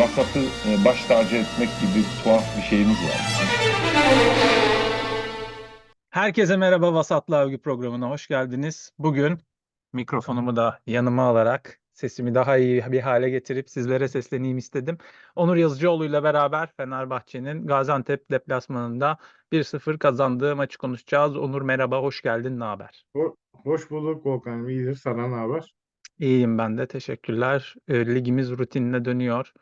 vasatı e, baş tacı etmek gibi tuhaf bir şeyimiz var. Herkese merhaba Vasatlı Övgü programına hoş geldiniz. Bugün mikrofonumu da yanıma alarak sesimi daha iyi bir hale getirip sizlere sesleneyim istedim. Onur Yazıcıoğlu ile beraber Fenerbahçe'nin Gaziantep deplasmanında 1-0 kazandığı maçı konuşacağız. Onur merhaba, hoş geldin, ne haber? Ho- Hoş bulduk Volkan. İyidir. Sana ne haber? İyiyim ben de, teşekkürler. E, ligimiz rutinine dönüyor.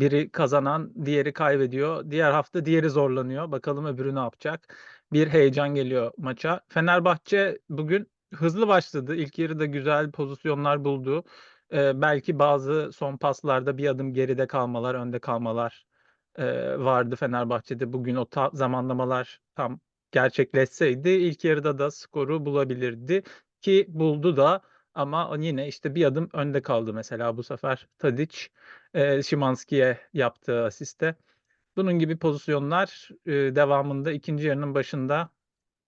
Biri kazanan, diğeri kaybediyor. Diğer hafta diğeri zorlanıyor. Bakalım öbürü ne yapacak? Bir heyecan geliyor maça. Fenerbahçe bugün hızlı başladı. İlk yarıda güzel pozisyonlar buldu. E, belki bazı son paslarda bir adım geride kalmalar, önde kalmalar e, vardı Fenerbahçe'de. Bugün o ta- zamanlamalar tam gerçekleşseydi ilk yarıda da skoru bulabilirdi ki buldu da ama yine işte bir adım önde kaldı mesela bu sefer Tadic e, Szymański'ye yaptığı asiste. Bunun gibi pozisyonlar e, devamında ikinci yarının başında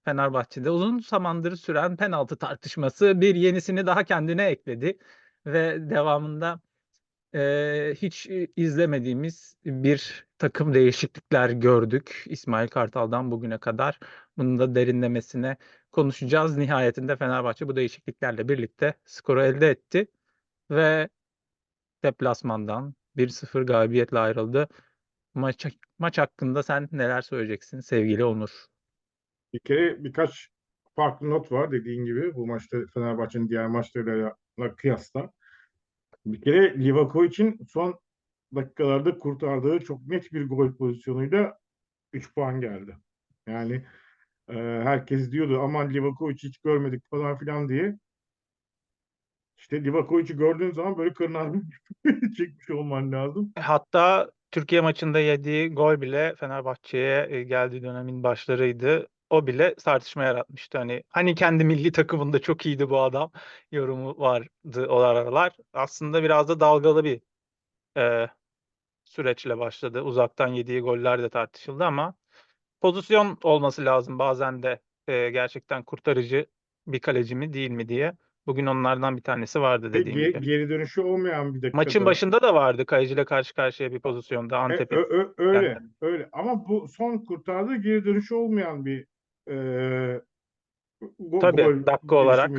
Fenerbahçe'de uzun zamandır süren penaltı tartışması bir yenisini daha kendine ekledi ve devamında e, hiç izlemediğimiz bir takım değişiklikler gördük İsmail Kartal'dan bugüne kadar. Bunun da derinlemesine konuşacağız. Nihayetinde Fenerbahçe bu değişikliklerle birlikte skoru elde etti ve deplasmandan 1-0 galibiyetle ayrıldı. Maç, maç hakkında sen neler söyleyeceksin sevgili Onur? Bir kere birkaç farklı not var dediğin gibi bu maçta Fenerbahçe'nin diğer maçlarıyla kıyasla. Bir kere Livakovic'in son dakikalarda kurtardığı çok net bir gol pozisyonuyla 3 puan geldi. Yani e, herkes diyordu aman Livakovic hiç görmedik falan filan diye. İşte Livakovic'i gördüğün zaman böyle kırnağını çekmiş olman lazım. Hatta Türkiye maçında yediği gol bile Fenerbahçe'ye e, geldiği dönemin başlarıydı. O bile tartışma yaratmıştı. Hani hani kendi milli takımında çok iyiydi bu adam yorumu vardı o aralar. Aslında biraz da dalgalı bir e, süreçle başladı. Uzaktan yediği goller de tartışıldı ama pozisyon olması lazım bazen de e, gerçekten kurtarıcı bir kaleci mi değil mi diye. Bugün onlardan bir tanesi vardı dediğim ge- gibi. geri dönüşü olmayan bir dakikada. Maçın başında da vardı kaleciyle karşı karşıya bir pozisyonda E, Antep'in. ö- ö- öyle, Yani. öyle. Ama bu son kurtardığı geri dönüşü olmayan bir e, go- Tabii, gol dakika olarak.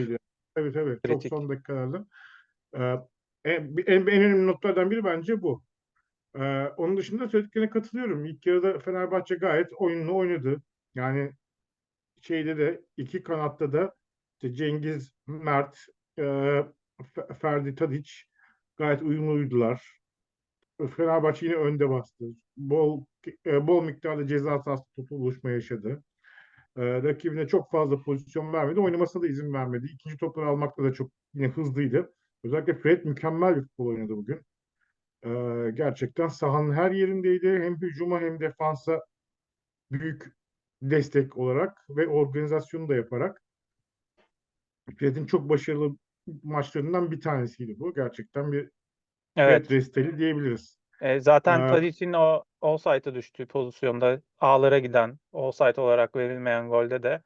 Evet evet çok kritik. son dakikalarda. E, en, en, en önemli noktalardan biri bence bu. E, onun dışında söylediklerine katılıyorum. İlk yarıda Fenerbahçe gayet oyununu oynadı. Yani şeyde de iki kanatta da işte Cengiz, Mert, e, Fe- Ferdi Tadic gayet uyumluydular. Fenerbahçe yine önde bastı. Bol e, bol miktarda ceza sahası topu buluşma yaşadı. E, rakibine çok fazla pozisyon vermedi. Oynamasına da izin vermedi. İkinci topları almakta da çok yine hızlıydı. Özellikle Fred mükemmel bir futbol oynadı bugün. E, gerçekten sahanın her yerindeydi. Hem hücuma hem defansa büyük destek olarak ve organizasyonu da yaparak Fred'in çok başarılı maçlarından bir tanesiydi bu. Gerçekten bir Evet. Fred resteli diyebiliriz. E, zaten Ee, Tadic'in o offside'a düştüğü pozisyonda ağlara giden offside olarak verilmeyen golde de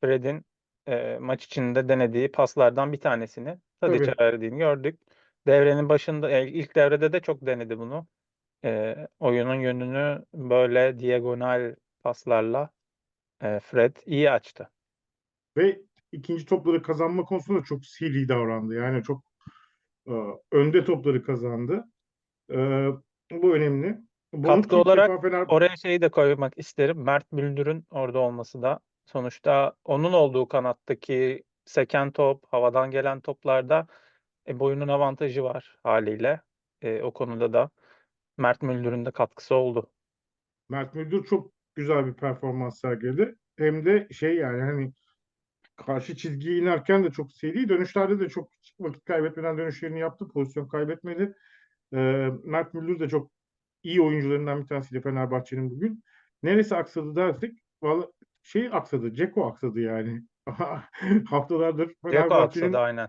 Fred'in e, maç içinde denediği paslardan bir tanesini Tadic'e verdiğini gördük. Devrenin başında e, ilk devrede de çok denedi bunu. E, oyunun yönünü böyle diagonal paslarla e, Fred iyi açtı. Ve ikinci topları kazanma konusunda çok seri davrandı. Yani çok e, önde topları kazandı. E, bu önemli. Bunu Katkı olarak Fener Oraya şeyi de koymak isterim. Mert Müldür'ün orada olması da sonuçta onun olduğu kanattaki seken top, havadan gelen toplarda e, boyunun avantajı var haliyle. E, o konuda da Mert Müldür'ün de katkısı oldu. Mert Müldür çok güzel bir performans sergiledi. Hem de şey yani hani karşı çizgiye inerken de çok seri dönüşlerde de çok vakit kaybetmeden dönüşlerini yaptı. Pozisyon kaybetmedi. E, Mert Müldür de çok iyi oyuncularından bir tanesiydi Fenerbahçe'nin bugün. Neresi aksadı dersek valla şey aksadı. Ceko aksadı yani. Haftalardır Ceko aksadı aynen.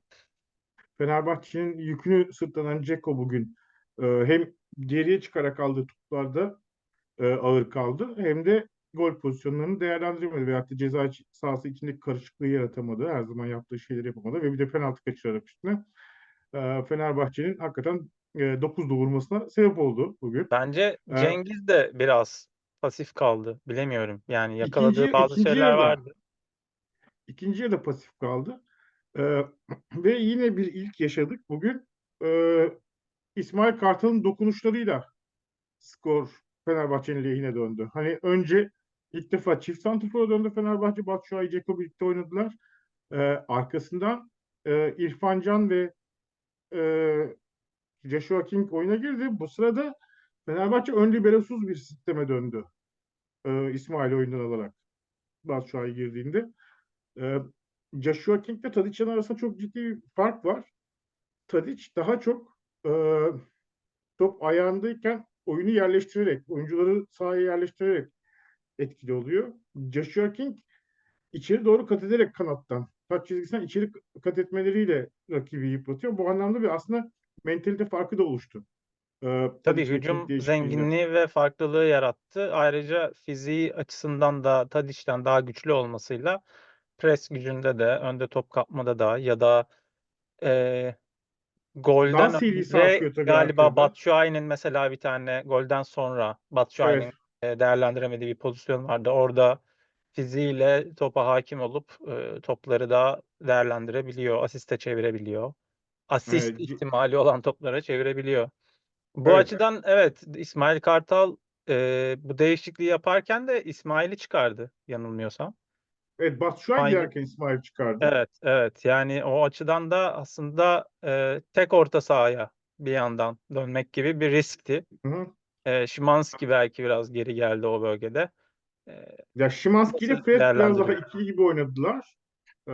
Fenerbahçe'nin yükünü sırtlanan Ceko bugün e, hem geriye çıkarak aldığı toplarda e, ağır kaldı hem de gol pozisyonlarını değerlendiremedi veyahut da ceza sahası içindeki karışıklığı yaratamadı. Her zaman yaptığı şeyleri yapamadı ve bir de penaltı kaçırarak üstüne e, Fenerbahçe'nin hakikaten e, 9'da vurmasına sebep oldu bugün. Bence Ee, Cengiz de biraz pasif kaldı. Bilemiyorum. Yani yakaladığı İkinci- bazı ikinci şeyler yarıda. vardı. İkinci yarıda pasif kaldı. Ee, ve yine bir ilk yaşadık bugün. Ee, İsmail Kartal'ın dokunuşlarıyla skor Fenerbahçe'nin lehine döndü. Hani önce ilk defa çift santrfora döndü Fenerbahçe. Batshuayi, Dzeko birlikte oynadılar. Ee, arkasından e, İrfan Can ve e, Joshua King oyuna girdi. Bu sırada Fenerbahçe ön liberosuz bir sisteme döndü. Ee, İsmail oyundan alarak. Batshuayi girdiğinde. Ee, Joshua King ile Tadic'in arasında çok ciddi bir fark var. Tadic daha çok e, top ayağındayken oyunu yerleştirerek, oyuncuları sahaya yerleştirerek etkili oluyor. Joshua King içeri doğru kat ederek kanattan, taç çizgisinden içeri kat etmeleriyle rakibi yıpratıyor. Bu anlamda bir aslında mentalite farkı da oluştu. Ee, Tabii hücum zenginliği ve farklılığı yarattı. Ayrıca fiziği açısından da Tadic'ten daha güçlü olmasıyla pres gücünde de, önde top kapmada da ya da eee golden önce galiba. Batshuayi'nin mesela bir tane golden sonra Batshuayi'nin Evet. değerlendiremediği bir pozisyon vardı. Orada fiziğiyle topa hakim olup eee, topları da değerlendirebiliyor, asiste çevirebiliyor. Asist Evet, ihtimali olan toplara çevirebiliyor. Bu Evet. açıdan evet İsmail Kartal eee, bu değişikliği yaparken de İsmail'i çıkardı yanılmıyorsam. Evet, Batshuayi Aynı. girerken İsmail çıkardı. Evet, evet. Yani o açıdan da aslında eee, tek orta sahaya bir yandan dönmek gibi bir riskti. Hı hı. Eee Szymański belki biraz geri geldi o bölgede. Eee, Ya Szymański ile Fred biraz daha ikili gibi oynadılar. Ee,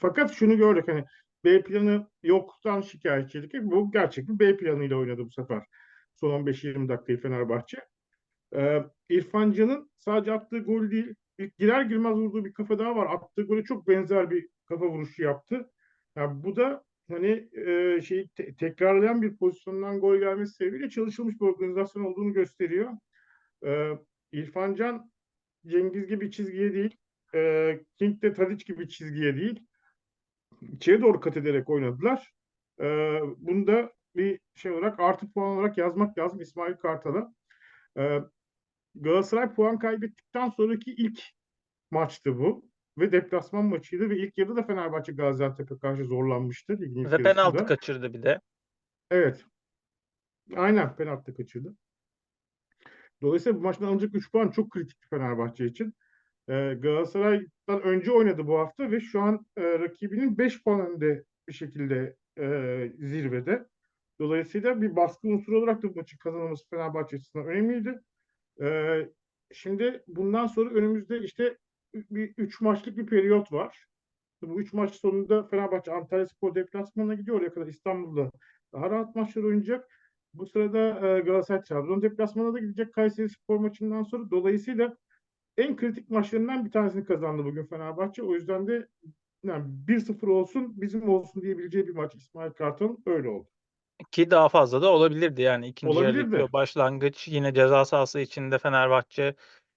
fakat şunu gördük hani B planı yoktan şikayetçilik. Bu gerçek bir B planıyla oynadı bu sefer. Son 15-20 dakikayı Fenerbahçe. Ee, İrfan Can'ın sadece attığı gol değil, ilk girer girmez vurduğu bir kafa daha var. Attığı gole çok benzer bir kafa vuruşu yaptı. Yani bu da hani e, şey te- tekrarlayan bir pozisyondan gol gelmesi sebebiyle çalışılmış bir organizasyon olduğunu gösteriyor. Ee, İrfan Can Cengiz gibi çizgiye değil, e, King de Tadic gibi çizgiye değil, içeri doğru kat ederek oynadılar. E, bunu da bir şey olarak artı puan olarak yazmak lazım İsmail Kartal'a. E, Galatasaray puan kaybettikten sonraki ilk maçtı bu. Ve deplasman maçıydı ve ilk yarıda da Fenerbahçe Gaziantep'e karşı zorlanmıştı. ve penaltı kaçırdı bir de. Evet. Aynen penaltı kaçırdı. Dolayısıyla bu maçtan alınacak 3 puan çok kritik Fenerbahçe için. Ee, Galatasaray'dan önce oynadı bu hafta ve şu an e, rakibinin 5 puan önünde bir şekilde e, zirvede. Dolayısıyla bir baskı unsuru olarak da bu maçın kazanılması Fenerbahçe açısından önemliydi. Şimdi bundan sonra önümüzde işte bir 3 maçlık bir periyot var. Bu 3 maç sonunda Fenerbahçe Antalyaspor deplasmanına gidiyor. Oraya kadar İstanbul'da daha rahat maçlar oynayacak. Bu sırada Galatasaray Trabzon deplasmanına da gidecek Kayseri Spor maçından sonra. Dolayısıyla en kritik maçlarından bir tanesini kazandı bugün Fenerbahçe. O yüzden de yani 1-0 olsun bizim olsun diyebileceği bir maç İsmail Kartal'ın öyle oldu. Ki daha fazla da olabilirdi yani ikinci Olabilirdi. yarıdaki o başlangıç yine ceza sahası içinde Fenerbahçe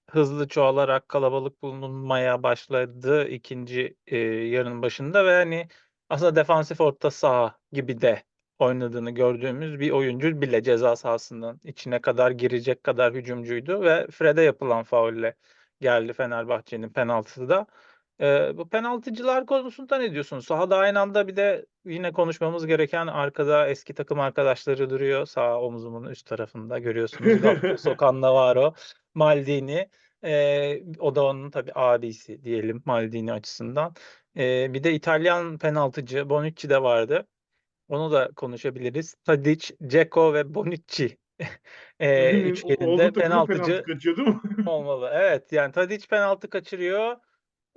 hızlı çoğalarak kalabalık bulunmaya başladı ikinci e, yarının başında ve hani aslında defansif orta saha gibi de oynadığını gördüğümüz bir oyuncu bile ceza sahasının içine kadar girecek kadar hücumcuydu ve Fred'e yapılan faulle geldi Fenerbahçe'nin penaltısı da. Ee, bu penaltıcılar konusunda ne diyorsunuz? Sahada aynı anda bir de yine konuşmamız gereken arkada eski takım arkadaşları duruyor. Sağ omuzumun üst tarafında görüyorsunuz. Gattuso, Cannavaro, Maldini. Ee, o da onun tabii abisi diyelim Maldini açısından. Ee, bir de İtalyan penaltıcı Bonucci de vardı. Onu da konuşabiliriz. Tadic, Dzeko ve Bonucci Bugünün üçgeninde penaltıcı penaltı kaçıyor değil mi? olmalı. Evet yani Tadic penaltı kaçırıyor.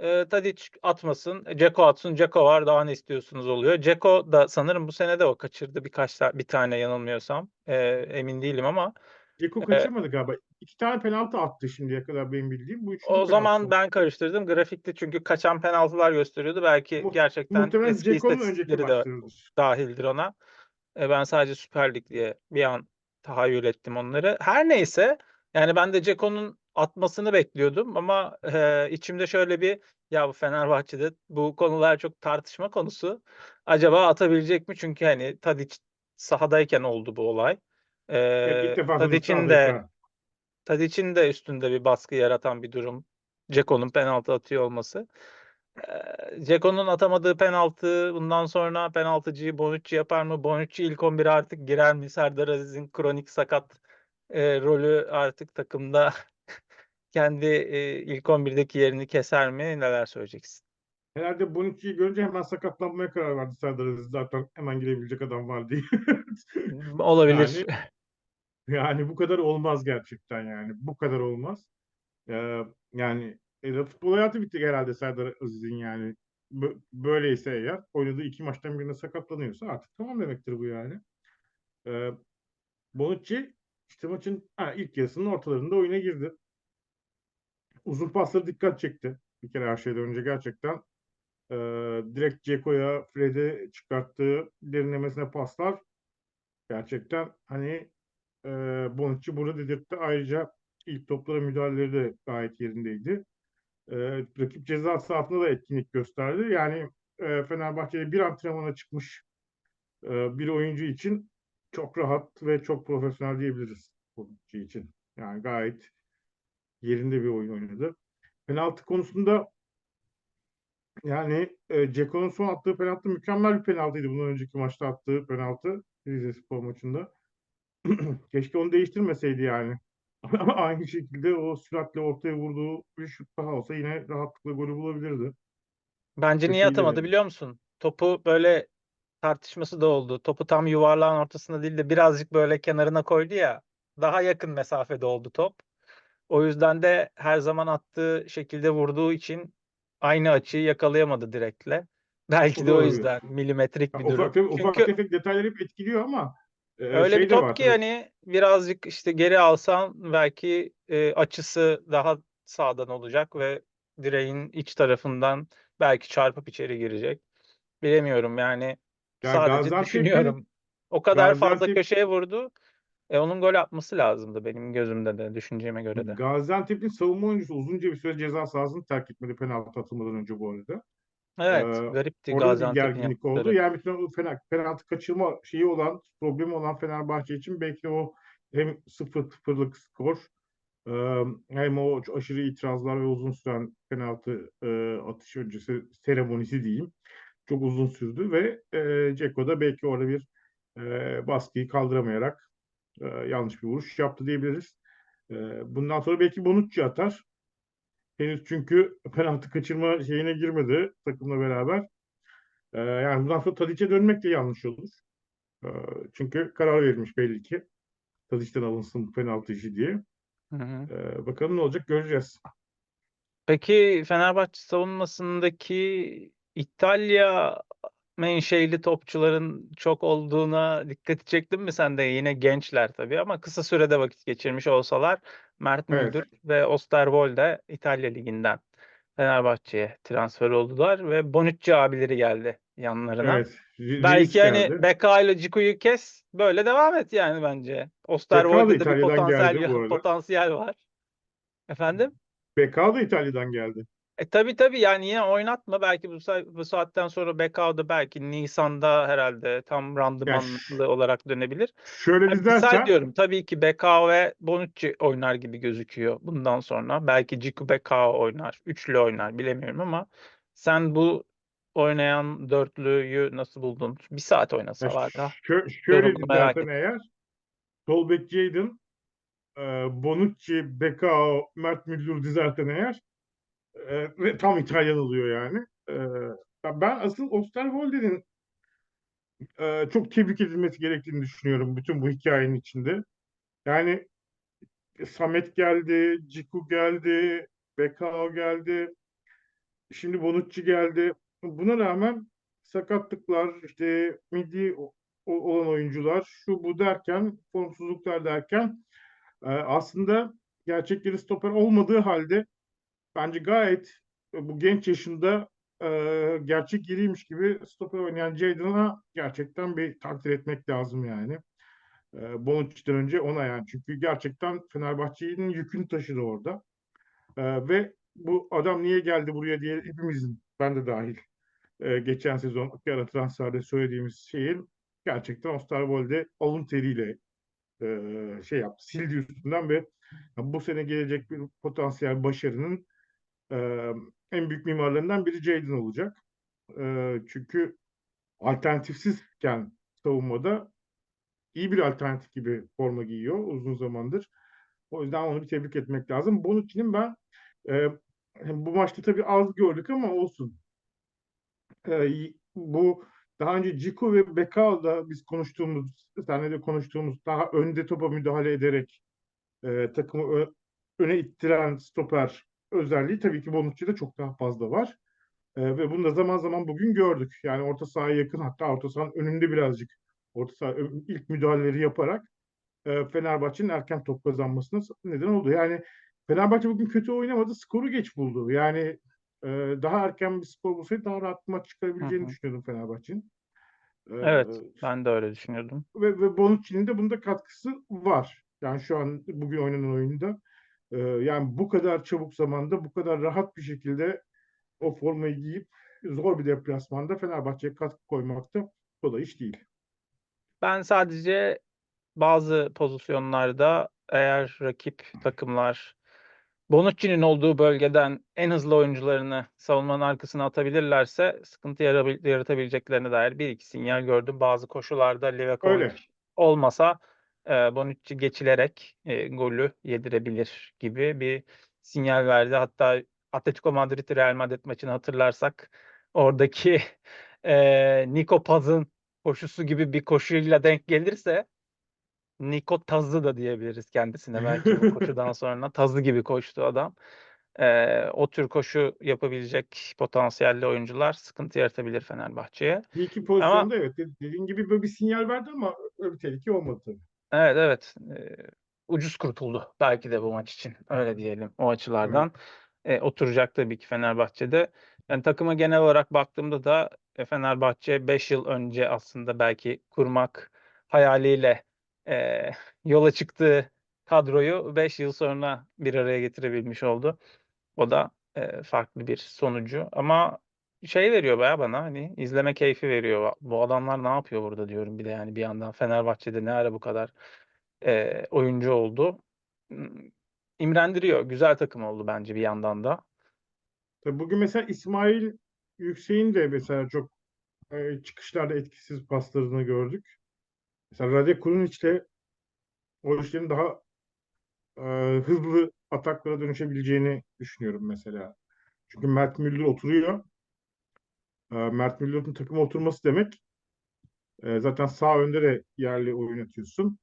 Eee Tadic atmasın. Dzeko atsın. Dzeko var. Daha ne istiyorsunuz oluyor. Dzeko da sanırım bu sene de o kaçırdı birkaç ta- bir tane yanılmıyorsam. Eee, emin değilim ama Ceko Ee, kaçırmadı galiba. İki tane penaltı attı şimdiye kadar benim bildiğim. Bu o zaman penaltısı. ben karıştırdım. Grafikte çünkü kaçan penaltılar gösteriyordu. Belki Mu- gerçekten eski istatistikleri de dahildir ona. E, ben sadece Süper Lig diye bir an tahayyül ettim onları. Her neyse yani ben de Ceko'nun atmasını bekliyordum ama e, içimde şöyle bir ya bu Fenerbahçe'de bu konular çok tartışma konusu. Acaba atabilecek mi? Çünkü hani Tadic sahadayken oldu bu olay. Defa Tadic'in de. Tadic'in de üstünde bir baskı yaratan bir durum. Ceko'nun penaltı atıyor olması. Ceko'nun atamadığı penaltı bundan sonra penaltıcıyı Bonucci yapar mı? Bonucci ilk 11'e artık girer mi? Serdar Aziz'in kronik sakat e, rolü artık takımda kendi e, ilk 11'deki yerini keser mi? Neler söyleyeceksin? Herhalde Bonucci'yi görünce hemen sakatlanmaya karar verdi Serdar Aziz. Zaten hemen girebilecek adam var diye. Olabilir. Yani, yani bu kadar olmaz gerçekten yani. Bu kadar olmaz. Ee, yani e, futbol hayatı bitti herhalde Serdar Aziz'in yani. Bö- böyleyse eğer oynadığı iki maçtan birine sakatlanıyorsa artık tamam demektir bu yani. Ee, Bonucci işte maçın ha, ilk yarısının ortalarında oyuna girdi. Uzun pasları dikkat çekti. Bir kere her şeyden önce gerçekten e, direkt Ceko'ya, Fred'e çıkarttığı derinlemesine paslar gerçekten hani e, Bonucci burada dedirtti. Ayrıca ilk toplara müdahaleleri de gayet yerindeydi. E, rakip ceza sahasında da etkinlik gösterdi. Yani e, Fenerbahçe'de bir antrenmana çıkmış e, bir oyuncu için çok rahat ve çok profesyonel diyebiliriz Bonucci için. Yani gayet yerinde bir oyun oynadı. Penaltı konusunda yani e, Ceko'nun son attığı penaltı mükemmel bir penaltıydı. Bundan önceki maçta attığı penaltı Rizespor maçında. Keşke onu değiştirmeseydi yani. Ama aynı şekilde o süratle ortaya vurduğu bir şut daha olsa yine rahatlıkla golü bulabilirdi. Bence niye Kötüydü atamadı biliyor musun? Topu böyle tartışması da oldu. Topu tam yuvarlağın ortasında değil de birazcık böyle kenarına koydu ya. Daha yakın mesafede oldu top. O yüzden de her zaman attığı şekilde vurduğu için aynı açıyı yakalayamadı direkle. Belki O de o yüzden milimetrik Ya bir durum. ufak, tefek, ufak Çünkü tefek detaylar hep etkiliyor ama e, öyle şey bir top var ki tabii. hani birazcık işte geri alsan belki e, açısı daha sağdan olacak ve direğin iç tarafından belki çarpıp içeri girecek. Bilemiyorum yani Ya sadece düşünüyorum. O kadar fazla Gaziantep köşeye vurdu. E, onun gol atması lazımdı benim gözümde de, düşünceme göre de. Gaziantep'in savunma oyuncusu uzunca bir süre ceza sahasını terk etmedi penaltı atılmadan önce bu arada. Evet, Ee, garipti Gaziantep'in gerginlik oldu. Yani bütün o fena- penaltı kaçırma şeyi olan, problemi olan Fenerbahçe için belki o hem 0-0'lık skor e, hem o aşırı itirazlar ve uzun süren penaltı e, atış öncesi seremonisi diyeyim. Çok uzun sürdü ve e, Ceko da belki orada bir e, baskıyı kaldıramayarak e, yanlış bir vuruş yaptı diyebiliriz. E, bundan sonra belki Bonucci atar. Henüz çünkü penaltı kaçırma şeyine girmedi takımla beraber. Ee, yani bundan sonra Tadic'e dönmek de yanlış olur. Ee, çünkü karar verilmiş belli ki. Tadic'ten alınsın penaltı işi diye. Hı hı. Ee, bakalım ne olacak göreceğiz. Peki Fenerbahçe savunmasındaki İtalya menşeli topçuların çok olduğuna dikkat çektin mi sen de? Yine gençler tabii ama kısa sürede vakit geçirmiş olsalar Mert Evet. Müldür ve Osterwolde İtalya Ligi'nden Fenerbahçe'ye transfer oldular ve Bonucci abileri geldi yanlarına. Evet. Re- Belki Reis hani geldi. Beka ile Ciku'yu kes böyle devam et yani bence. Beka da Osterwolde'de bir İtalya'dan potansiyel geldi bu arada. potansiyel var. Efendim? Beka da İtalya'dan geldi. E tabii tabii yani yine oynatma belki bu, sa- bu saatten sonra Bekao'da belki Nisan'da herhalde tam Yani randımanlı ş- olarak dönebilir. şöyle Yani misal dizersen diyorum tabii ki Bekao ve Bonucci oynar gibi gözüküyor bundan sonra. Belki Ciku Bekao oynar, üçlü oynar bilemiyorum ama sen bu oynayan dörtlüyü nasıl buldun? Bir saat ya oynasalar da şö- şöyle yorumunu merak dizersen ettim. eğer Solbek Jadon, e, Bonucci, Bekao, Mert Müldür dizersen eğer ve tam İtalyan oluyor yani. E, ben asıl Osterwolde'nin e, çok tebrik edilmesi gerektiğini düşünüyorum bütün bu hikayenin içinde. Yani Samet geldi, Ciku geldi, Bekao geldi, şimdi Bonucci geldi. Buna rağmen sakatlıklar, işte milli olan oyuncular, şu bu derken, formsuzluklar derken aslında gerçekleri stoper olmadığı halde bence gayet e, bu genç yaşında e, gerçek yeriymiş gibi stoper oynayan Jadon'a gerçekten bir takdir etmek lazım yani. E, Bonucci'den önce ona yani. Çünkü gerçekten Fenerbahçe'nin yükünü taşıdı orada. E, ve bu adam niye geldi buraya diye hepimizin, ben de dahil, e, geçen sezon ara transferde söylediğimiz şeyin gerçekten Osterwolde alın teriyle e, şey yaptı, sildi üstünden ve bu sene gelecek bir potansiyel başarının e, en büyük mimarlarından biri Jadon olacak. E, çünkü alternatifsizken savunmada iyi bir alternatif gibi forma giyiyor uzun zamandır. O yüzden onu bir tebrik etmek lazım. Bonucci'nin ben e, bu maçta tabii az gördük ama olsun. E, bu daha önce Ciku ve Bekao'da biz konuştuğumuz, senle de konuştuğumuz daha önde topa müdahale ederek e, takımı öne ittiren stoper özelliği tabii ki Bonucci'de çok daha fazla var. E, ve bunu da zaman zaman bugün gördük. Yani orta sahaya yakın hatta orta sahanın önünde birazcık orta saha ilk müdahaleleri yaparak e, Fenerbahçe'nin erken top kazanmasına neden oldu. Yani Fenerbahçe bugün kötü oynamadı, skoru geç buldu. Yani e, daha erken bir skor bulsaydı daha rahat maç çıkarabileceğini düşünüyordum Fenerbahçe'nin. E, Evet, ben de öyle düşünüyordum. ve, ve Bonucci'nin de bunda katkısı var. Yani şu an bugün oynanan oyunda e, yani bu kadar çabuk zamanda bu kadar rahat bir şekilde o formayı giyip zor bir deplasmanda Fenerbahçe'ye katkı koymak da kolay iş değil. Ben sadece bazı pozisyonlarda eğer rakip takımlar Bonucci'nin olduğu bölgeden en hızlı oyuncularını savunmanın arkasına atabilirlerse sıkıntı yaratabileceklerine dair bir iki sinyal gördüm. Bazı koşularda Livakovic olmasa e, Bonucci geçilerek e, golü yedirebilir gibi bir sinyal verdi. Hatta Atletico Madrid Real Madrid maçını hatırlarsak oradaki e, Nico Paz'ın koşusu gibi bir koşuyla denk gelirse Niko Tazı da diyebiliriz kendisine belki bu koşudan sonra. Tazı gibi koştu adam. Ee, o tür koşu yapabilecek potansiyelli oyuncular sıkıntı yaratabilir Fenerbahçe'ye. Bir iki pozisyonda evet dediğin gibi böyle bir sinyal verdi ama öyle bir tehlike olmadı tabii. Evet evet. Ucuz kurtuldu belki de bu maç için. Öyle diyelim o açılardan. Ee, oturacak tabii ki Fenerbahçe'de. Yani takıma genel olarak baktığımda da e, Fenerbahçe 5 yıl önce aslında belki kurmak hayaliyle e, yola çıktığı kadroyu 5 yıl sonra bir araya getirebilmiş oldu. O da e, farklı bir sonucu. Ama şey veriyor baya bana hani izleme keyfi veriyor. Bu adamlar ne yapıyor burada diyorum bir de yani bir yandan Fenerbahçe'de ne ara bu kadar e, oyuncu oldu. İmrendiriyor. Güzel takım oldu bence bir yandan da. Tabii bugün mesela İsmail Yüksek'in de mesela çok e, çıkışlarda etkisiz paslarını gördük. Mesela Rade Kurunic o işlerin daha e, hızlı ataklara dönüşebileceğini düşünüyorum mesela. Çünkü Mert Müldür oturuyor. E, Mert Müldür'ün takıma oturması demek e, zaten sağ önde de yerli oynatıyorsun.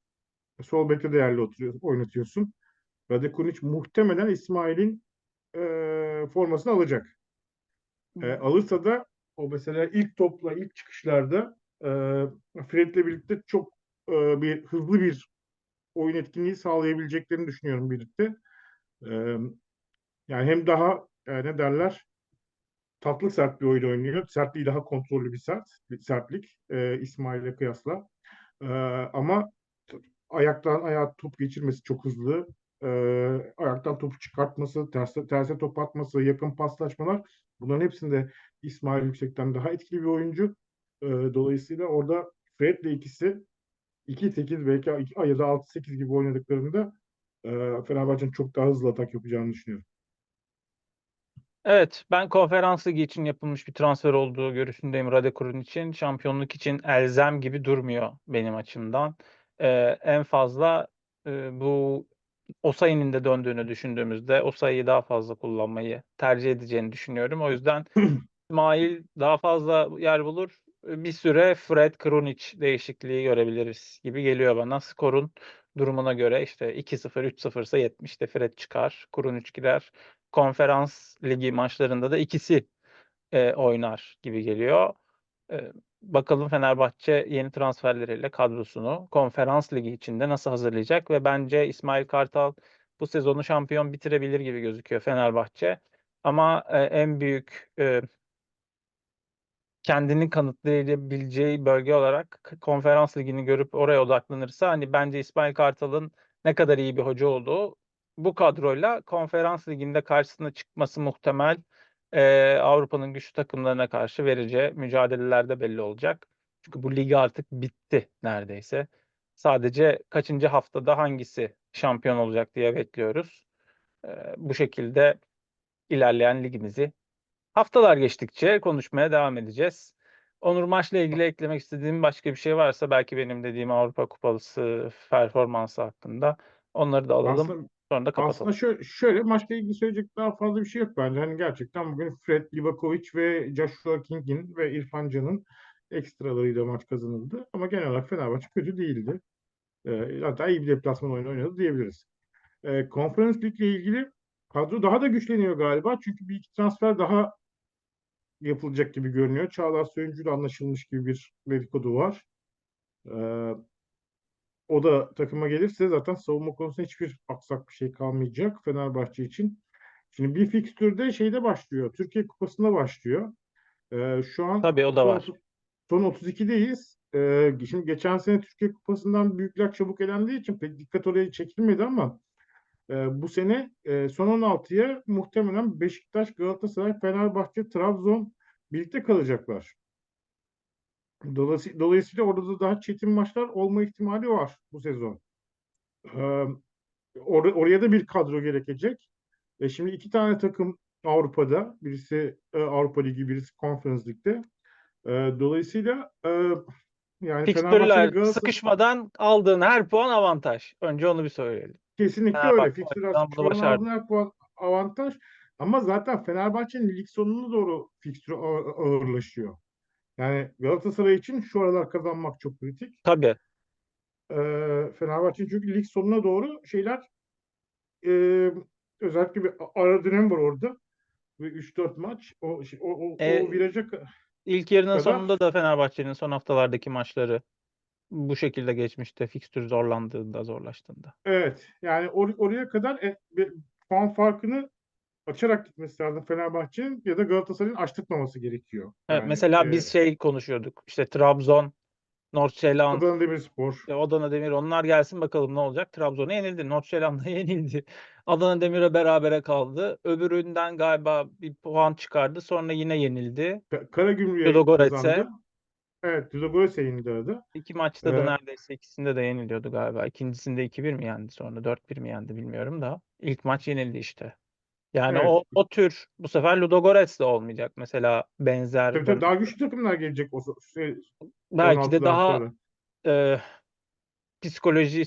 Sol bekte de yerli oturuyor, oynatıyorsun. Rade Kurunic muhtemelen İsmail'in e, formasını alacak. E, alırsa da o mesela ilk topla ilk çıkışlarda e, Fred'le birlikte çok e, bir hızlı bir oyun etkinliği sağlayabileceklerini düşünüyorum birlikte. E, yani hem daha e, ne derler tatlı sert bir oyun oynuyor. Sertliği daha kontrollü bir sert bir sertlik e, İsmail'e kıyasla. E, ama ayaktan ayağa top geçirmesi çok hızlı. E, ayaktan topu çıkartması, terse, terse top atması, yakın paslaşmalar bunların hepsinde İsmail Yüksek'ten daha etkili bir oyuncu. E, dolayısıyla orada Fred'le ikisi 2-8 belki ya da 6-8 gibi oynadıklarında e, Fenerbahçe'nin çok daha hızlı atak yapacağını düşünüyorum. Evet, ben konferans ligi için yapılmış bir transfer olduğu görüşündeyim Radekur'un için. Şampiyonluk için elzem gibi durmuyor benim açımdan. Ee, en fazla e, bu Osayi'nin de döndüğünü düşündüğümüzde Osayi'yi daha fazla kullanmayı tercih edeceğini düşünüyorum. O yüzden İsmail daha fazla yer bulur. Bir süre Fred Krunic değişikliği görebiliriz gibi geliyor bana. Skorun durumuna göre işte 2-0, 3-0 ise 70'te Fred çıkar, Krunic gider. Konferans ligi maçlarında da ikisi e, oynar gibi geliyor. E, bakalım Fenerbahçe yeni transferleriyle kadrosunu konferans ligi içinde nasıl hazırlayacak ve bence İsmail Kartal bu sezonu şampiyon bitirebilir gibi gözüküyor Fenerbahçe. Ama e, en büyük e, kendini kanıtlayabileceği bölge olarak konferans ligini görüp oraya odaklanırsa hani bence İsmail Kartal'ın ne kadar iyi bir hoca olduğu bu kadroyla konferans liginde karşısına çıkması muhtemel Ee, Avrupa'nın güçlü takımlarına karşı vereceği mücadelelerde belli olacak. Çünkü bu lig artık bitti neredeyse. Sadece kaçıncı haftada hangisi şampiyon olacak diye bekliyoruz. Eee, bu şekilde ilerleyen ligimizi haftalar geçtikçe konuşmaya devam edeceğiz. Onur maçla ilgili eklemek istediğim başka bir şey varsa belki benim dediğim Avrupa Kupası performansı hakkında onları da alalım. Aslında Sonra da kapatalım. Aslında şöyle, şöyle maçla ilgili söyleyecek daha fazla bir şey yok bence. Hani gerçekten bugün Fred Livakovic ve Joshua King'in ve İrfan Can'ın ekstralarıyla maç kazanıldı. Ama genel olarak Fenerbahçe kötü değildi. Ee, hatta iyi bir deplasman oyunu oynadı diyebiliriz. Konferans Lig ile ilgili kadro daha da güçleniyor galiba. Çünkü bir iki transfer daha yapılacak gibi görünüyor. Çağlar Söyüncü ile anlaşılmış gibi bir dedikodu var. Ee, o da takıma gelirse zaten savunma konusunda hiçbir aksak bir şey kalmayacak Fenerbahçe için. Şimdi bir fikstürde şeyde başlıyor. Türkiye Kupası'nda başlıyor. Ee, şu an Tabii o da var. son 32'deyiz. Ee, şimdi geçen sene Türkiye Kupası'ndan büyükler çabuk elendiği için pek dikkat oraya çekilmedi ama e, bu sene e, son 16'ya muhtemelen Beşiktaş, Galatasaray, Fenerbahçe, Trabzon birlikte kalacaklar. Dolayısıyla, dolayısıyla orada da daha çetin maçlar olma ihtimali var bu sezon. Ee, or- oraya da bir kadro gerekecek. E şimdi iki tane takım Avrupa'da. Birisi e, Avrupa Ligi, birisi Conference Lig'de. E, dolayısıyla e, yani Galatasaray sıkışmadan aldığın her puan avantaj. Önce onu bir söyleyelim. kesinlikle Fenerbahçe öyle. Fikstürler sıkışmadan aldığın her puan avantaj. Ama zaten Fenerbahçe'nin lig sonuna doğru fikstürü ağır- ağırlaşıyor. Yani Galatasaray için şu aralar kazanmak çok kritik. Tabii. Ee, Fenerbahçe çünkü lig sonuna doğru şeyler e, özellikle bir ara dönem var orada. Ve 3-4 maç o, şey- o, o, E, o viraja İlk yarının kadar sonunda da Fenerbahçe'nin son haftalardaki maçları bu şekilde geçmişti. Fikstür zorlandığında, zorlaştığında. evet yani or- oraya kadar e, bir puan farkını açarak gitmesi lazım Fenerbahçe'nin ya da Galatasaray'ın açtırmaması gerekiyor. Evet, Yani mesela e, biz şey konuşuyorduk. İşte Trabzon, Nordsjælland, Adana Demirspor Adana Demir onlar gelsin bakalım ne olacak. Trabzon'a yenildi. Nordsjælland'a yenildi. Adana Demir'e berabere kaldı. Öbüründen galiba bir puan çıkardı. Sonra yine yenildi. Ka- Karagümrük'e kazandı. Evet, Ludogorets'e yenildi arada. İki maçta da Ee, neredeyse ikisinde de yeniliyordu galiba. İkincisinde 2-1 mi yendi sonra 4-1 mi yendi bilmiyorum da. İlk maç yenildi işte. Yani Evet. o, o tür bu sefer Ludogorets de olmayacak mesela benzer Tabii tabii daha güçlü takımlar gelecek o şey, belki de 16'dan daha sonra. e, psikoloji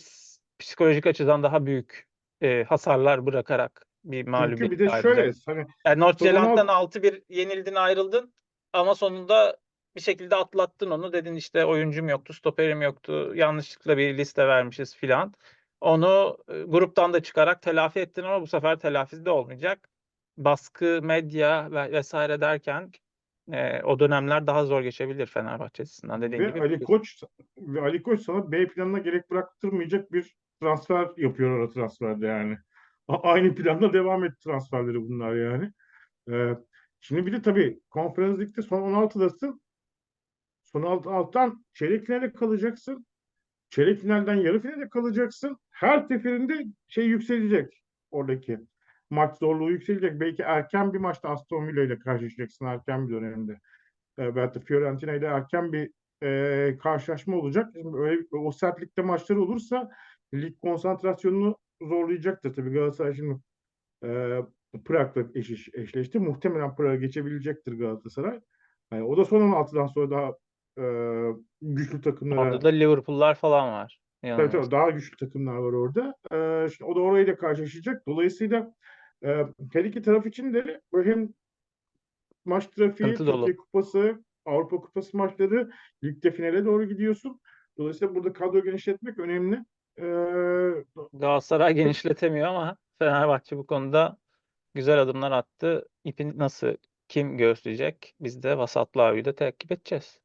psikolojik açıdan daha büyük e, hasarlar bırakarak bir Çünkü mağlubiyet bir de ayrılacak. şöyle hani Yani son Nordsjælland'dan 16 6-1 yenildin ayrıldın ama sonunda bir şekilde atlattın onu. Dedin işte oyuncum yoktu, stoperim yoktu, yanlışlıkla bir liste vermişiz filan. Onu e, gruptan da çıkarak telafi ettin ama bu sefer telafisi de olmayacak. Baskı, medya ve vesaire derken e, o dönemler daha zor geçebilir Fenerbahçe açısından. Dediğin ve gibi Ali Koç ve Ali Koç sana B planına gerek bıraktırmayacak bir transfer yapıyor ara transferde yani. A- Aynı planda devam et transferleri bunlar yani. Ee, şimdi bir de tabii Konferans Lig'de son 16'dasın. Son 6 alttan çeyrek finale kalacaksın. Çeyrek finalden yarı finale kalacaksın. Her seferinde şey yükselecek oradaki. Maç zorluğu yükselecek. Belki erken bir maçta Aston Villa ile karşılaşacaksın erken bir dönemde. E, belki de Fiorentina ile erken bir e, karşılaşma olacak. Öyle, o sertlikte maçları olursa lig konsantrasyonunu zorlayacaktır. Tabii Galatasaray şimdi e, Prag'la eş, eşleşti. Muhtemelen Prag'a geçebilecektir Galatasaray. Yani o da son 16'dan sonra daha e, güçlü takımlara orada da Liverpool'lar falan var. Tabii tabii daha güçlü takımlar var orada. Ee, şimdi o da orayla karşılaşacak. Dolayısıyla e, her iki taraf için de hem maç trafiği. Türkiye Kupası, Avrupa Kupası maçları, ligde finale doğru gidiyorsun. Dolayısıyla burada kadro genişletmek önemli. Ee, Galatasaray genişletemiyor ama Fenerbahçe bu konuda güzel adımlar attı. İpi nasıl kim göğüsleyecek? Biz de vasatlı abiyi de takip edeceğiz.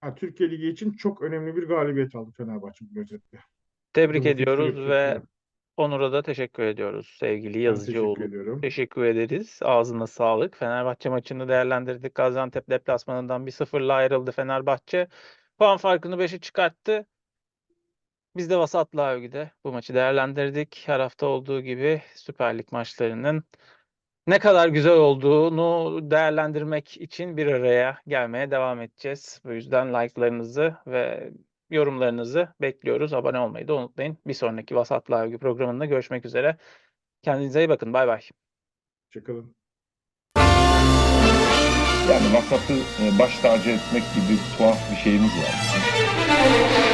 Ha, Türkiye Ligi için çok önemli bir galibiyet aldı Fenerbahçe bu özetle. Tebrik Bu fikstür ediyoruz ve. Onur'a da teşekkür ediyoruz sevgili Yazıcıoğlu. teşekkür ediyorum. Teşekkür ederiz. Ağzına sağlık. Fenerbahçe maçını değerlendirdik. Gaziantep deplasmanından 1-0'la ayrıldı Fenerbahçe. Puan farkını 5'e çıkarttı. Biz de Vasatlı Avgi'de bu maçı değerlendirdik. Her hafta olduğu gibi Süper Lig maçlarının ne kadar güzel olduğunu değerlendirmek için bir araya gelmeye devam edeceğiz. Bu yüzden like'larınızı ve yorumlarınızı bekliyoruz. Abone olmayı da unutmayın. Bir sonraki Vasatlı Övgü programında görüşmek üzere. Kendinize iyi bakın. Bay bay. Hoşçakalın. Yani vasatı e, baş tacı etmek gibi tuhaf bir şeyimiz var.